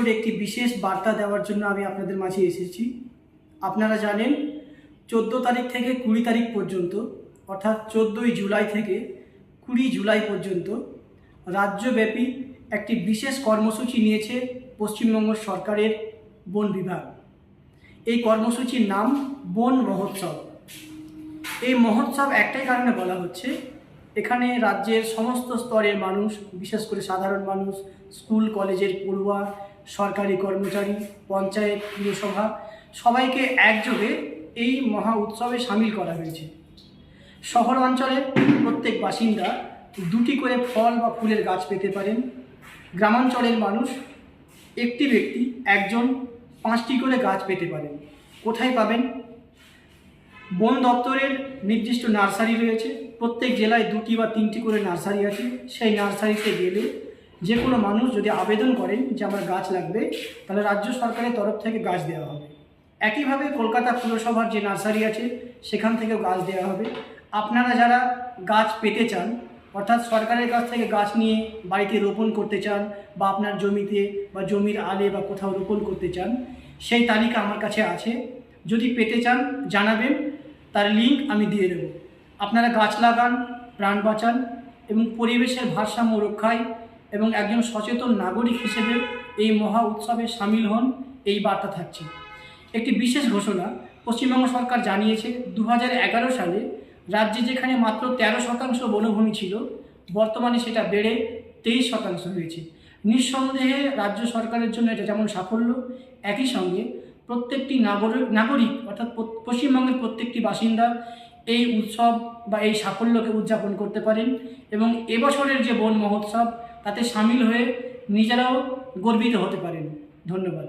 এপিসোডে একটি বিশেষ বার্তা দেওয়ার জন্য আমি আপনাদের মাঝে এসেছি। আপনারা জানেন, চোদ্দ তারিখ থেকে কুড়ি তারিখ পর্যন্ত, অর্থাৎ চোদ্দোই জুলাই থেকে কুড়ি জুলাই পর্যন্ত রাজ্যব্যাপী একটি বিশেষ কর্মসূচি নিয়েছে পশ্চিমবঙ্গ সরকারের বন বিভাগ। এই কর্মসূচির নাম বন মহোৎসব। এই মহোৎসব একটাই কারণে বলা হচ্ছে, এখানে রাজ্যের সমস্ত স্তরের মানুষ, বিশেষ করে সাধারণ মানুষ, স্কুল, কলেজের পড়ুয়া সরকারি কর্মচারী, পঞ্চায়েত, পুরসভা সবাইকে একযোগে এই মহা উৎসবে সামিল করা হয়েছে। শহর অঞ্চলের প্রত্যেক বাসিন্দা দুটি করে ফল বা ফুলের গাছ পেতে পারেন। গ্রামাঞ্চলের মানুষ একটি ব্যক্তি, একজন পাঁচটি করে গাছ পেতে পারেন। কোথায় পাবেন? বন দপ্তরের নির্দিষ্ট নার্সারি রয়েছে। প্রত্যেক জেলায় দুটি বা তিনটি করে নার্সারি আছে। সেই নার্সারিতে গেলে যে কোনো মানুষ যদি আবেদন করেন যে আমার গাছ লাগবে, তাহলে রাজ্য সরকারের তরফ থেকে গাছ দেওয়া হবে। একইভাবে কলকাতা পুরসভার যে নার্সারি আছে, সেখান থেকেও গাছ দেওয়া হবে। আপনারা যারা গাছ পেতে চান, অর্থাৎ সরকারের কাছ থেকে গাছ নিয়ে বাড়িতে রোপণ করতে চান, বা আপনার জমিতে বা জমির আলে বা কোথাও রোপণ করতে চান, সেই তালিকা আমার কাছে আছে। যদি পেতে চান, জানাবেন, তার লিঙ্ক আমি দিয়ে দেবো। আপনারা গাছ লাগান, প্রাণ বাঁচান এবং পরিবেশের ভারসাম্য রক্ষায় এবং একজন সচেতন নাগরিক হিসেবে এই মহা উৎসবে সামিল হন এই বার্তা থাকছে। একটি বিশেষ ঘোষণা পশ্চিমবঙ্গ সরকার জানিয়েছে দু হাজার এগারো সালে রাজ্যে যেখানে মাত্র তেরো শতাংশ বনভূমি ছিল, বর্তমানে সেটা বেড়ে তেইশ শতাংশ হয়েছে। নিঃসন্দেহে রাজ্য সরকারের জন্য এটা যেমন সাফল্য, একই সঙ্গে প্রত্যেকটি নাগরিক নাগরিক অর্থাৎ পশ্চিমবঙ্গের প্রত্যেকটি বাসিন্দা এই উৎসব বা এই সাফল্যকে উদযাপন করতে পারেন এবং এবছরের যে বন মহোৎসব, তাতে সামিল হয়ে নিজেরাও গর্বিত হতে পারেন। ধন্যবাদ।